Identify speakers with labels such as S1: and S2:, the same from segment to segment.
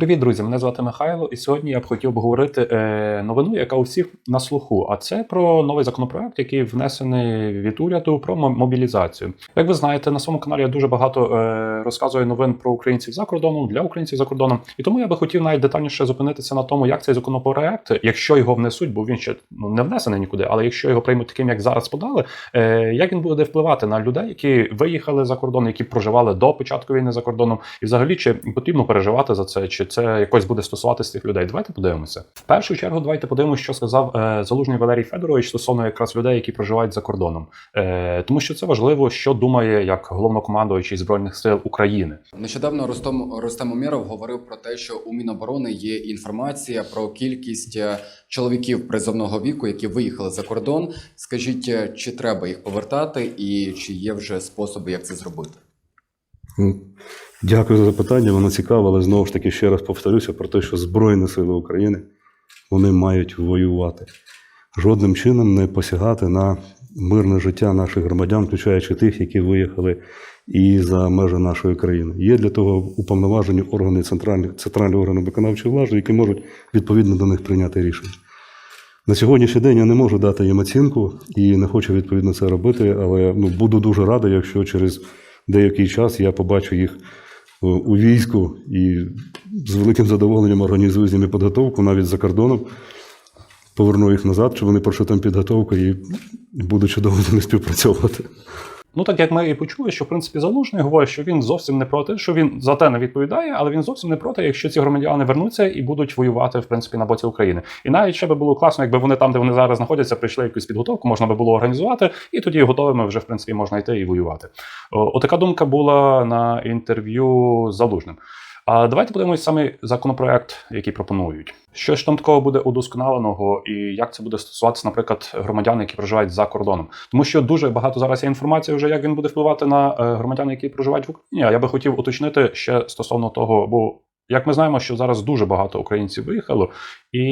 S1: Привіт, друзі! Мене звати Михайло, і сьогодні я б хотів би говорити е, новину, яка у всіх на слуху. А це про новий законопроект, який внесений від уряду про мобілізацію. Як ви знаєте, на своєму каналі я дуже багато е, розказую новин про українців за кордоном для українців за кордоном. І тому я би хотів навіть детальніше зупинитися на тому, як цей законопроект, якщо його внесуть, бо він ще ну, не внесений нікуди, але якщо його приймуть таким, як зараз подали, е, як він буде впливати на людей, які виїхали за кордон, які проживали до початку війни за кордоном, і взагалі чи потрібно переживати за це, чи це якось буде стосуватися цих людей? Давайте подивимося. В першу чергу, давайте подивимося, що сказав е, залужний Валерій Федорович стосовно якраз людей, які проживають за кордоном, е, тому що це важливо, що думає як головнокомандуючий збройних сил України.
S2: Нещодавно Ростом Ростем Умєров говорив про те, що у Міноборони є інформація про кількість е, чоловіків призовного віку, які виїхали за кордон. Скажіть, е, чи треба їх повертати, і чи є вже способи, як це зробити?
S3: Дякую за запитання, воно цікаве, але знову ж таки ще раз повторюся про те, що Збройні Сили України вони мають воювати. Жодним чином не посягати на мирне життя наших громадян, включаючи тих, які виїхали і за межі нашої країни. Є для того уповноважені органи центральні, центральні органи виконавчої влади, які можуть відповідно до них прийняти рішення. На сьогоднішній день я не можу дати їм оцінку і не хочу відповідно це робити, але ну, буду дуже радий, якщо через деякий час я побачу їх у війську і з великим задоволенням організую з ними підготовку навіть за кордоном. Поверну їх назад, щоб вони пройшли там підготовку і буду чудово з ними співпрацьовувати.
S1: Ну так як ми і почули, що в принципі залужний говорить, що він зовсім не проти, що він за те не відповідає, але він зовсім не проти, якщо ці громадяни вернуться і будуть воювати в принципі на боці України. І навіть ще би було класно, якби вони там, де вони зараз знаходяться, прийшли якусь підготовку, можна би було організувати, і тоді готовими вже в принципі можна йти і воювати. Отака думка була на інтерв'ю з залужним. А давайте подивимось саме законопроект, який пропонують. Що ж там такого буде удосконаленого, і як це буде стосуватися, наприклад, громадян, які проживають за кордоном, тому що дуже багато зараз є інформації, вже як він буде впливати на е, громадян, які проживають в Україні. А я би хотів уточнити ще стосовно того, бо як ми знаємо, що зараз дуже багато українців виїхало, і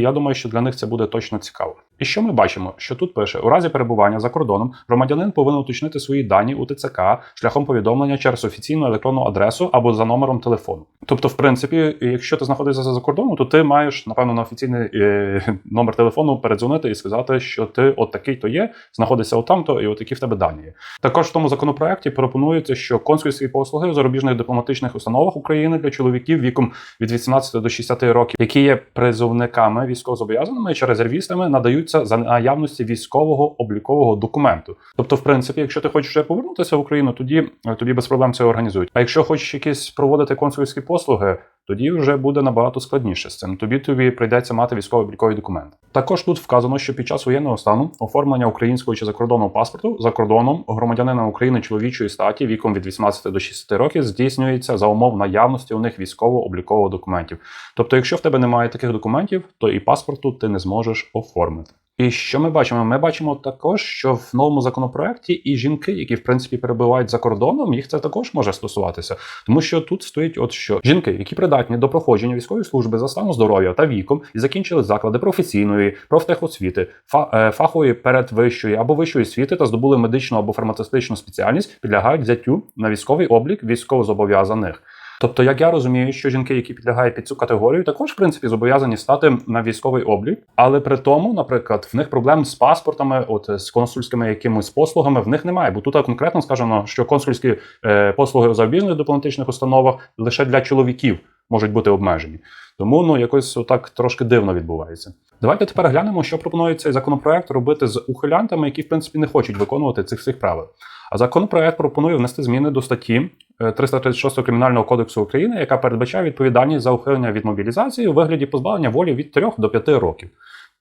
S1: я думаю, що для них це буде точно цікаво. І що ми бачимо? Що тут пише: у разі перебування за кордоном громадянин повинен уточнити свої дані у ТЦК шляхом повідомлення через офіційну електронну адресу або за номером телефону. Тобто, в принципі, якщо ти знаходишся за кордоном, то ти маєш напевно на офіційний е, номер телефону передзвонити і сказати, що ти от такий то є, знаходишся отам-то, і от які в тебе дані є. Також в тому законопроекті пропонується, що консульські послуги у зарубіжних дипломатичних установах України для чоловіків віком від 18 до 60 років, які є призовниками військовозобов'язаними чи резервістами, надаються за наявності військового облікового документу. Тобто, в принципі, якщо ти хочеш повернутися в Україну, тоді тобі без проблем це організують. А якщо хочеш якісь проводити консульські послуги, тоді вже буде набагато складніше з цим. Тобі тобі прийдеться мати військово-обліковий документ. Також тут вказано, що під час воєнного стану оформлення українського чи закордонного паспорту за кордоном громадянина України чоловічої статі віком від 18 до 60 років здійснюється за умов наявності у них військово-облікових документів. Тобто, якщо в тебе немає таких документів, то і паспорту ти не зможеш оформити. І що ми бачимо? Ми бачимо також, що в новому законопроекті і жінки, які в принципі перебувають за кордоном, їх це також може стосуватися, тому що тут стоїть, от що жінки, які придатні до проходження військової служби за станом здоров'я та віком і закінчили заклади професійної, профтехосвіти, е, фахової передвищої або вищої освіти та здобули медичну або фармацевтичну спеціальність, підлягають взяттю на військовий облік військовозобов'язаних. Тобто, як я розумію, що жінки, які підлягають під цю категорію, також в принципі зобов'язані стати на військовий облік, але при тому, наприклад, в них проблем з паспортами, от з консульськими якимись послугами, в них немає. Бо тут конкретно сказано, що консульські е, послуги у зарубіжних дипломатичних установах лише для чоловіків можуть бути обмежені. Тому ну якось отак трошки дивно відбувається. Давайте тепер глянемо, що пропонує цей законопроект робити з ухилянтами, які в принципі не хочуть виконувати цих всіх правил. А законопроект пропонує внести зміни до статті е, 336 Кримінального кодексу України, яка передбачає відповідальність за ухилення від мобілізації у вигляді позбавлення волі від 3 до 5 років.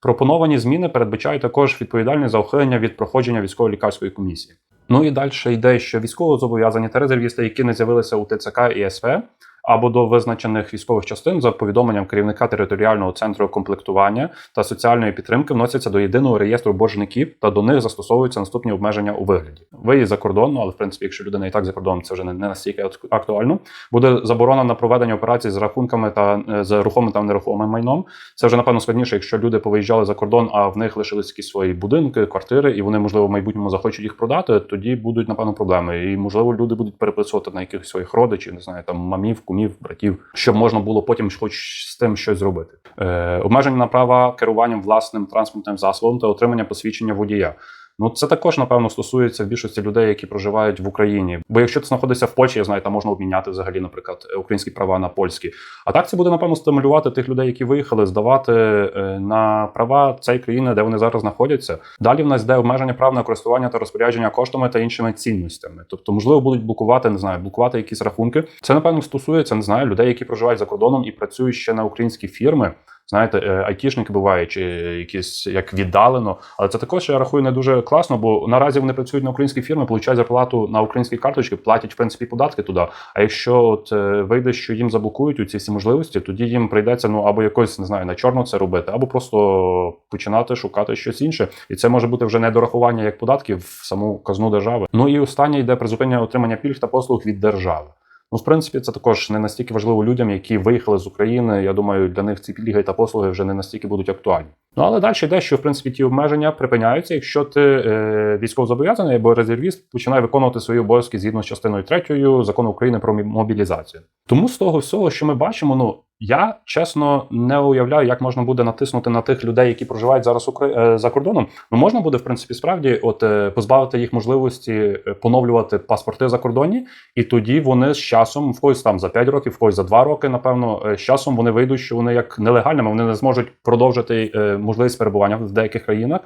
S1: Пропоновані зміни передбачають також відповідальність за ухилення від проходження військово-лікарської комісії. Ну і далі йде, що військовозобов'язані та резервісти, які не з'явилися у ТЦК і СВ, або до визначених військових частин за повідомленням керівника територіального центру комплектування та соціальної підтримки вносяться до єдиного реєстру боржників та до них застосовуються наступні обмеження у вигляді. Виїзд за кордон, ну, але в принципі, якщо людина і так за кордоном, це вже не, настільки актуально. Буде заборона на проведення операцій з рахунками та е, з рухомим та нерухомим майном. Це вже напевно складніше, якщо люди повиїжджали за кордон, а в них лишились якісь свої будинки, квартири, і вони можливо в майбутньому захочуть їх продати. Тоді будуть напевно проблеми. І можливо люди будуть переписувати на якихось своїх родичів, не знаю, там мамів, кумів, братів, щоб можна було потім хоч з тим щось зробити. Е, обмеження на права керуванням власним транспортним засобом та отримання посвідчення водія. Ну, це також, напевно, стосується більшості людей, які проживають в Україні. Бо якщо ти знаходишся в Польщі, я знаю, там можна обміняти взагалі, наприклад, українські права на польські. А так це буде, напевно, стимулювати тих людей, які виїхали, здавати е, на права цієї країни, де вони зараз знаходяться. Далі в нас йде обмеження прав на користування та розпорядження коштами та іншими цінностями. Тобто, можливо, будуть блокувати, не знаю, блокувати якісь рахунки. Це напевно стосується, не знаю, людей, які проживають за кордоном і працюють ще на українські фірми. Знаєте, е, айтішники бувають, чи якісь як віддалено, але це також я рахую не дуже класно, бо наразі вони працюють на українські фірми, получають зарплату на українські карточки, платять в принципі податки туди. А якщо от е, вийде, що їм заблокують у ці всі можливості, тоді їм прийдеться ну або якось не знаю на чорно це робити, або просто починати шукати щось інше, і це може бути вже не дорахування як податків в саму казну держави. Ну і останнє йде призупинення отримання пільг та послуг від держави. Ну, в принципі, це також не настільки важливо людям, які виїхали з України. Я думаю, для них ці пільги та послуги вже не настільки будуть актуальні. Ну але далі йде, що в принципі ті обмеження припиняються, якщо ти е, військовозобов'язаний або резервіст починає виконувати свої обов'язки згідно з частиною 3 закону України про мобілізацію. Тому з того всього, що ми бачимо, ну я чесно не уявляю, як можна буде натиснути на тих людей, які проживають зараз е, за кордоном. Ну можна буде в принципі справді, от е, позбавити їх можливості е, поновлювати паспорти закордонні, і тоді вони з часом, в когось там за 5 років, в когось за 2 роки, напевно, з часом вони вийдуть, що вони як нелегальними, вони не зможуть продовжити можливість перебування в деяких країнах.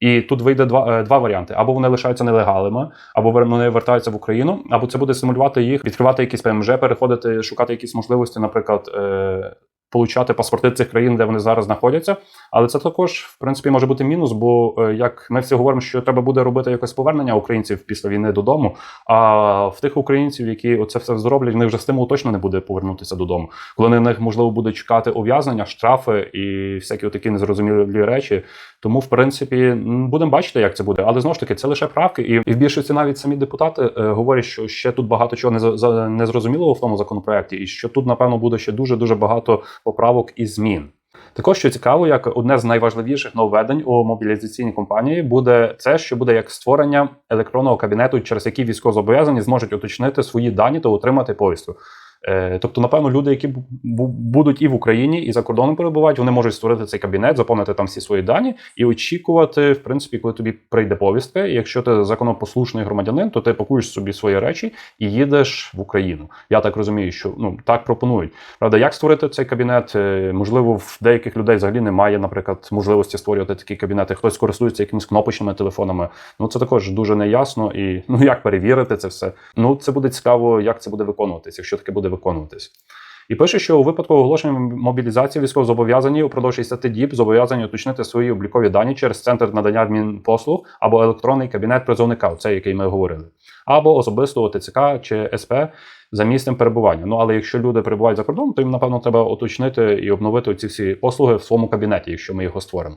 S1: І тут вийде два, е, два варіанти: або вони лишаються нелегалами, або вони вертаються в Україну, або це буде стимулювати їх відкривати якісь ПМЖ, переходити, шукати якісь можливості, наприклад. Е- Получати паспорти цих країн, де вони зараз знаходяться, але це також в принципі може бути мінус, бо е, як ми всі говоримо, що треба буде робити якось повернення українців після війни додому. А в тих українців, які оце все зроблять, в них вже стимул точно не буде повернутися додому. Коли на них можливо буде чекати ув'язнення, штрафи і всякі такі незрозумілі речі. Тому, в принципі, будемо бачити, як це буде. Але знову ж таки, це лише правки, і, в більшості навіть самі депутати е, говорять, що ще тут багато чого не за- незрозумілого в тому законопроекті, і що тут, напевно, буде ще дуже дуже багато поправок і змін. Також що цікаво, як одне з найважливіших нововведень у мобілізаційній компанії буде це, що буде як створення електронного кабінету, через який військовозобов'язані зможуть уточнити свої дані та отримати повістку. Е, Тобто, напевно, люди, які бу- бу- будуть і в Україні, і за кордоном перебувають, вони можуть створити цей кабінет, заповнити там всі свої дані і очікувати, в принципі, коли тобі прийде повістка. І якщо ти законопослушний громадянин, то ти пакуєш собі свої речі і їдеш в Україну. Я так розумію, що ну так пропонують. Правда, як створити цей кабінет? Е, Можливо, в деяких людей взагалі немає, наприклад, можливості створювати такі кабінети. Хтось користується якимись кнопочними телефонами. Ну це також дуже неясно. І ну як перевірити це все? Ну це буде цікаво, як це буде виконуватись, якщо таке буде виконуватись. І пише, що у випадку оголошення мобілізації військовозобов'язані упродовж 60 діб зобов'язані уточнити свої облікові дані через центр надання адмінпослуг або електронний кабінет призовника, цей, який ми говорили, або особисто ТЦК чи СП за місцем перебування. Ну але якщо люди перебувають за кордоном, то їм напевно треба уточнити і обновити ці всі послуги в своєму кабінеті, якщо ми його створимо.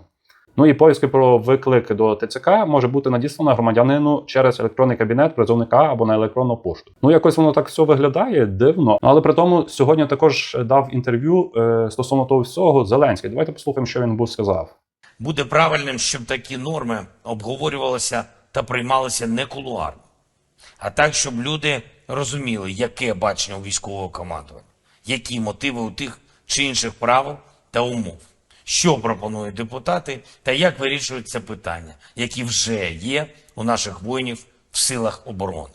S1: Ну і повістки про виклик до ТЦК може бути надіслана громадянину через електронний кабінет призовника або на електронну пошту. Ну якось воно так все виглядає дивно. Але при тому сьогодні також дав інтерв'ю е, стосовно того всього Зеленський. Давайте послухаємо, що він був сказав.
S4: Буде правильним, щоб такі норми обговорювалися та приймалися не кулуарно, а так, щоб люди розуміли, яке бачення у військового командування, які мотиви у тих чи інших правил та умов, що пропонують депутати та як вирішують це питання, які вже є у наших воїнів в силах оборони.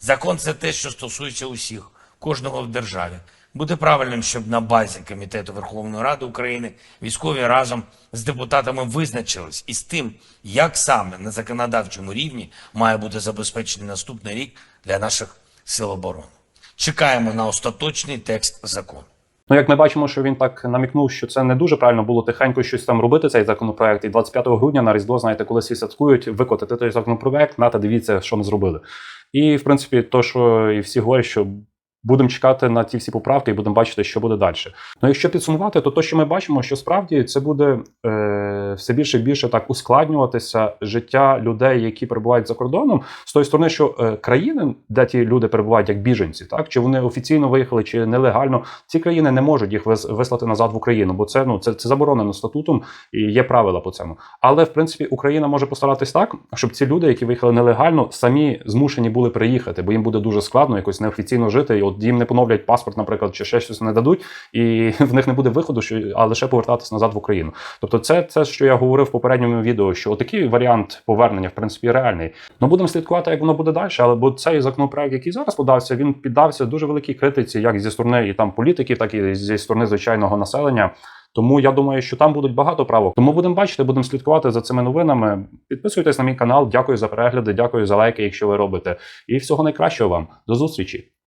S4: Закон це те, що стосується усіх, кожного в державі. Буде правильним, щоб на базі Комітету Верховної Ради України військові разом з депутатами визначились із тим, як саме на законодавчому рівні має бути забезпечений наступний рік для наших сил оборони. Чекаємо на остаточний текст закону.
S1: Ну, як ми бачимо, що він так намікнув, що це не дуже правильно було тихенько щось там робити, цей законопроект. І 25 грудня на Різдво, знаєте, коли всі святкують, викотити той законопроект, нате дивіться, що ми зробили. І в принципі, то, що і всі говорять, що будемо чекати на ті всі поправки і будемо бачити, що буде далі. Ну, якщо підсумувати, то то, що ми бачимо, що справді це буде е, все більше і більше так ускладнюватися життя людей, які перебувають за кордоном, з тої сторони, що е, країни, де ті люди перебувають як біженці, так чи вони офіційно виїхали, чи нелегально, ці країни не можуть їх вис- вислати назад в Україну, бо це ну це, це заборонено статутом і є правила по цьому. Але в принципі Україна може постаратись так, щоб ці люди, які виїхали нелегально, самі змушені були приїхати, бо їм буде дуже складно якось неофіційно жити і от їм не поновлять паспорт, наприклад, чи ще щось не дадуть, і в них не буде виходу, що а лише повертатися назад в Україну. Тобто, це це, що я говорив в попередньому відео, що такий варіант повернення, в принципі, реальний. Ну будемо слідкувати, як воно буде далі. Але бо цей законопроект, який зараз подався, він піддався дуже великій критиці, як зі сторони і там політиків, так і зі сторони звичайного населення. Тому я думаю, що там будуть багато правок. Тому будемо бачити, будемо слідкувати за цими новинами. Підписуйтесь на мій канал. Дякую за перегляди, дякую за лайки, якщо ви робите. І всього найкращого вам. До зустрічі.